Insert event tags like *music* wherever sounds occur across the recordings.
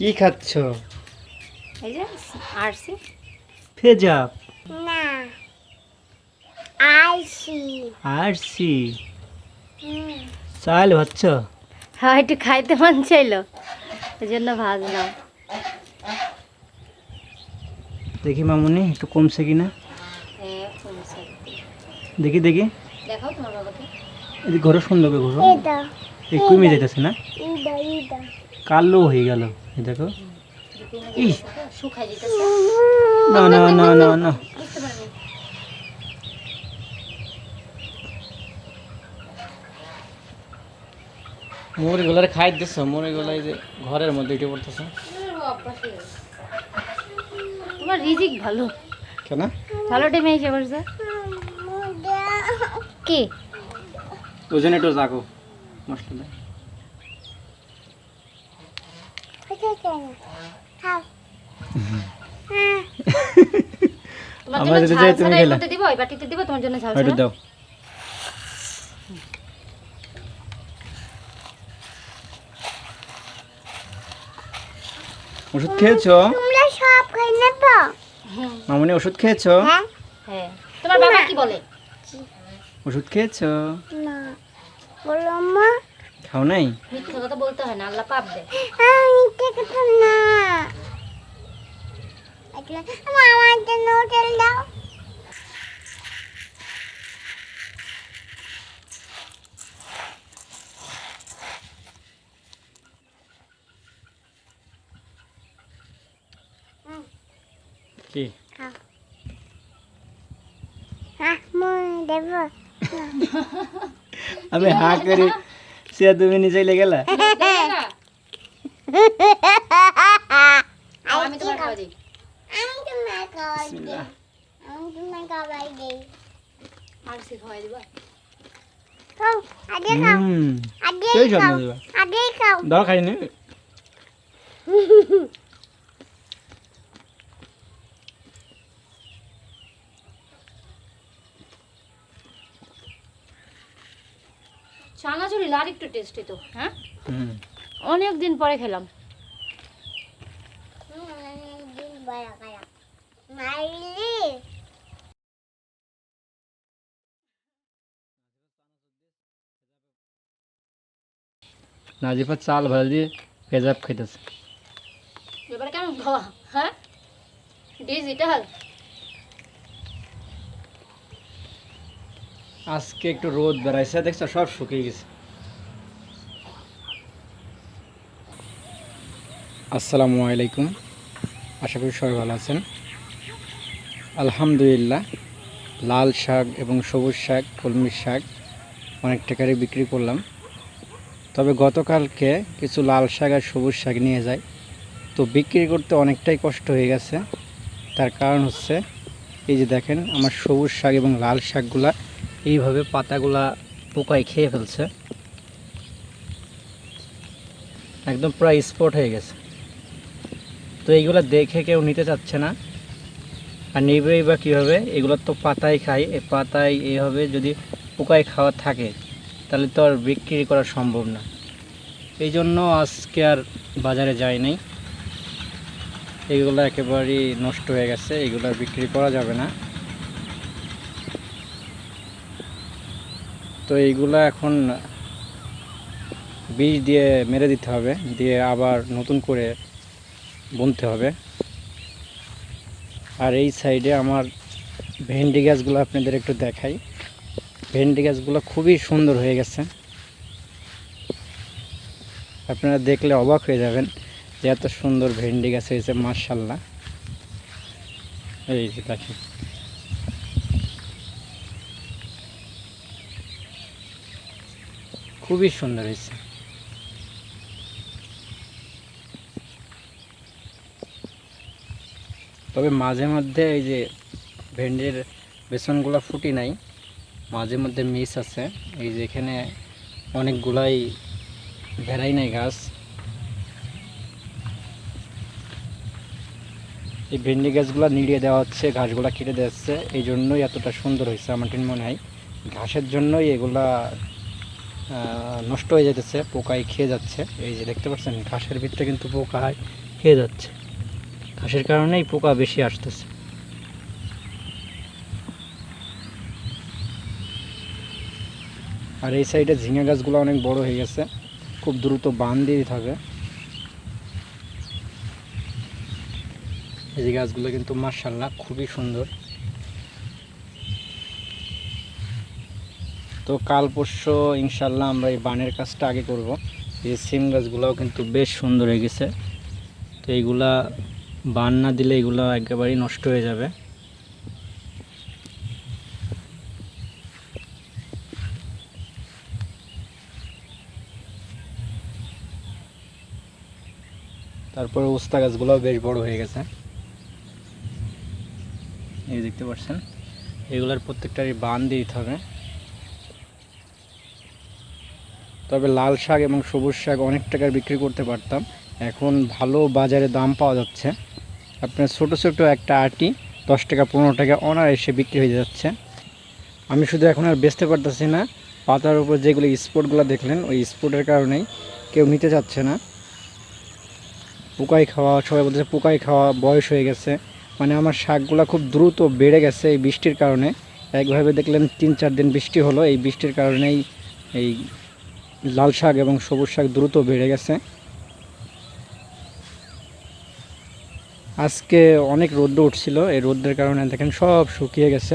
কি খাচ্ছ? এই যে আরসি। ফেজাব। না আইসি আরসি? চাল ভাচ্ছ হ্যাঁ একটু খাইতে মন চাইলো ওই জন্য ভাজলাম। দেখি মামুনি একটু কমছে কিনা? হ্যাঁ। দেখি দেখি। ঘরে সুন্দর করে ঘোরো কমে যাইতেছে না? কালো হয়ে গেল। দেখো। না না না না না। মুড়ি গুলার খাই দিছ মুড়ি গুলাই যে ঘরের মধ্যে উঠে পড়তেছে। তোমার রিজিক ভালো। কেন? ভালো টাইমে এসে পড়ছে কি? ওই জন্য একটু জাগো মশলা ঝাল যাই তুমি খেলে। দিব ওই বাটিতে দিব তোমার জন্য ঝাল একটু ছাড়া। দাও। ওষুধ খেয়েছো? তোমরা সব খাই নেব। হুম, মামুনি ওষুধ খেয়েছো? হ্যাঁ। হ্যাঁ। তোমার বাবা কি বলে? ওষুধ খেয়েছো? না। বলো মা। খাও নাই? মিথ্যা কথা বলতে হয় না আল্লাহ পাপ দেয়। আমি দেখতে না। একলা আমার জন্য হোটেল দাও। কি? খাও হ্যাঁ মই দেব। আমি হা করি। সে তুমি নিচে গেলা? আর *laughs* আমি তোমার খাওয়া দিই। আমি তোমার খাওয়াই দিই আমি তোমার খাওয়াই দিই আর সে খাওয়াই দিবা খাও আগে খাও। আগে খাও। আগে খাও। দাও খাইনি। *laughs* চানাচুরি আর একটু টেস্টি তো হ্যাঁ? অনেক দিন পরে খেলাম। নাজিফা চাল ভালো দিয়ে পেজাব খাইতেছে। এবারে কেমন? খাওয়া হ্যাঁ? ডিজিটাল আজকে একটু রোদ বেড়াইছে, দেখছ, সব শুকিয়ে গেছে। আসসালামু আলাইকুম, আশা করি সবাই ভালো আছেন। আলহামদুলিল্লাহ, লাল শাক এবং সবুজ শাক কলমির শাক অনেক টাকারই বিক্রি করলাম। তবে গতকালকে কিছু লাল শাক আর সবুজ শাক নিয়ে যায় তো বিক্রি করতে অনেকটাই কষ্ট হয়ে গেছে। তার কারণ হচ্ছে, এই যে দেখেন, আমার সবুজ শাক এবং লাল শাকগুলা এইভাবে পাতাগুলা পোকায় খেয়ে ফেলছে। একদম পুরো স্পট হয়ে গেছে। তো এইগুলো দেখে কেউ নিতে চাচ্ছে না। আর নেবেই বা কীভাবে, এগুলো তো পাতায় খায়। এই পাতায় এইভাবে যদি পোকায় খাওয়া থাকে, তাহলে তো আর বিক্রি করা সম্ভব না। এই জন্য আজকে আর বাজারে যাই নাই। এগুলো একেবারেই নষ্ট হয়ে গেছে। এগুলো বিক্রি করা যাবে না। তো এইগুলো এখন বীজ দিয়ে মেরে দিতে হবে, দিয়ে আবার নতুন করে বুনতে হবে। আর এই সাইডে আমার ভেন্ডি গাছগুলো আপনাদের একটু দেখাই। ভেন্ডি গাছগুলো খুবই সুন্দর হয়ে গেছে। আপনারা দেখলে অবাক হয়ে যাবেন যে এত সুন্দর ভেন্ডি গাছ হয়েছে মার্শাল্লাহ এই যে দেখেন। খুবই সুন্দর হয়েছে। তবে মাঝে মধ্যে এই যে ভেন্ডির বেসনগুলো ফুটি নাই, মাঝে মধ্যে মিস আছে। এই যে এখানে অনেকগুলাই ভেড়াই নাই গাছ। এই ভেন্ডি গাছগুলো নিড়িয়ে দেওয়া হচ্ছে, ঘাসগুলো কেটে দেওয়া হচ্ছে এই জন্যই এতটা সুন্দর হয়েছে আমার মনে হয়। ঘাসের জন্যই এগুলা নষ্ট হয়ে যেতেছে পোকায় খেয়ে যাচ্ছে। এই যে দেখতে পাচ্ছেন, ঘাসের ভিতরে কিন্তু পোকা খেয়ে যাচ্ছে। ঘাসের কারণেই পোকা বেশি আসতেছে। আর এই সাইডে ঝিঙে গাছগুলো অনেক বড় হয়ে গেছে। খুব দ্রুত বান দিয়ে থাকে। এই গাছগুলো কিন্তু মার্শাল্লাহ খুবই সুন্দর। তো কাল পরশু ইনশাল্লাহ আমরা এই বানের কাজটা আগে করব। এই সিম গাছগুলোও কিন্তু বেশ সুন্দর হয়ে গেছে। তো এইগুলা বান না দিলে এগুলো একেবারেই নষ্ট হয়ে যাবে। তারপরে উস্তা গাছগুলোও বেশ বড় হয়ে গেছে। এই দেখতে পাচ্ছেন, এগুলার প্রত্যেকটারই বান দিয়ে দিতে হবে। তবে লাল শাক এবং সবুজ শাক অনেক টাকায় বিক্রি করতে পারতাম। এখন ভালো বাজারে দাম পাওয়া যাচ্ছে। আপনার ছোটো ছোটো একটা আটি, দশ টাকা, পনেরো টাকা অনায়াসে বিক্রি হয়ে যাচ্ছে। আমি শুধু এখন আর বেচতে পারতেছি না। পাতার উপর যেগুলো স্পটগুলো দেখলেন, ওই স্পটের কারণেই কেউ নিতে চাচ্ছে না। পোকাই খাওয়া, সবাই বলতেছে পোকাই খাওয়া বয়স হয়ে গেছে। মানে আমার শাকগুলো খুব দ্রুত বেড়ে গেছে এই বৃষ্টির কারণে। একভাবে দেখলেন তিন, চার দিন বৃষ্টি হলো। এই বৃষ্টির কারণেই এই লাল শাক এবং সবুজ শাক দ্রুত বেড়ে গেছে। আজকে অনেক রোদ্র উঠছিল, এই রোদ্রের কারণে দেখেন সব শুকিয়ে গেছে।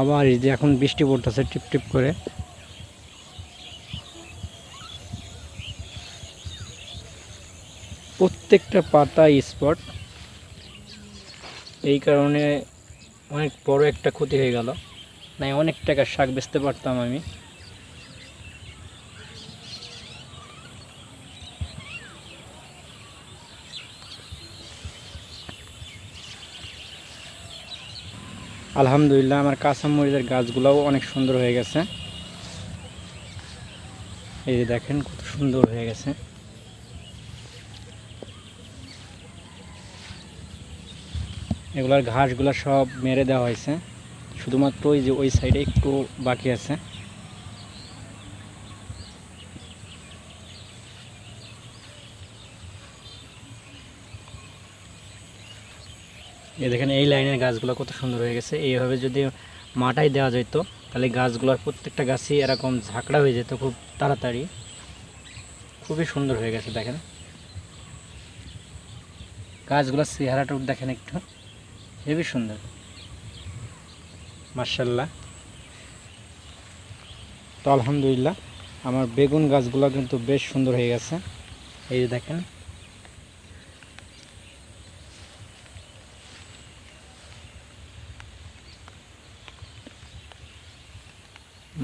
আবার এই যে এখন বৃষ্টি পড়তেছে টিপ টিপ করে। প্রত্যেকটা পাতা স্পট। এই কারণে অনেক বড় একটা ক্ষতি হয়ে গেল। নাই, অনেক টাকা শাক বেচতে পারতাম আমি। আলহামদুলিল্লাহ, আমার কাঁচামরিচের গাছগুলোও অনেক সুন্দর হয়ে গেছে। এই যে দেখেন কত সুন্দর হয়ে গেছে। এগুলার ঘাসগুলো সব মেরে দেওয়া হয়েছে। শুধুমাত্র ওই যে ওই সাইডে একটু বাকি আছে। এই দেখেন, এই লাইনের গাছগুলো কত সুন্দর হয়ে গেছে। এইভাবে যদি মাটাই দেওয়া যেত, তাহলে গাছগুলোর প্রত্যেকটা গাছই এরকম ঝাঁকড়া হয়ে যেত খুব তাড়াতাড়ি। খুবই সুন্দর হয়ে গেছে, দেখেন। গাছগুলোর চেহারাটা দেখেন একটু। হেবি সুন্দর। মার্শাল্লাহ তো আলহামদুলিল্লাহ, আমার বেগুন গাছগুলো কিন্তু বেশ সুন্দর হয়ে গেছে। এই দেখেন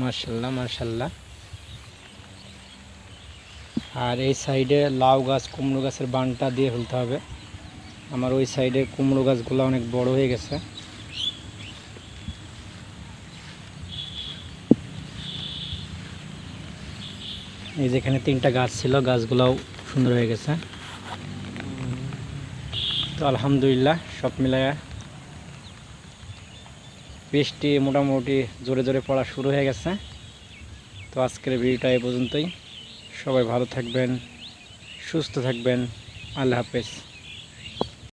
মার্শাল্লাহ মার্শাল্লাহ আর এই সাইডে লাউ গাছ, কুমড়ো গাছের বানটা দিয়ে ফেলতে হবে। আমার ওই সাইডে কুমড়ো গাছগুলো অনেক বড় হয়ে গেছে। এই যেখানে তিনটা গাছ ছিল, গাছগুলোও সুন্দর হয়ে গেছে। তো আলহামদুলিল্লাহ, সব মিলায় বৃষ্টি মোটামুটি জোরে জোরে পড়া শুরু হয়ে গেছে। তো আজকের ভিডিওটা এ পর্যন্তই। সবাই ভালো থাকবেন, সুস্থ থাকবেন। আল্লাহ হাফেজ।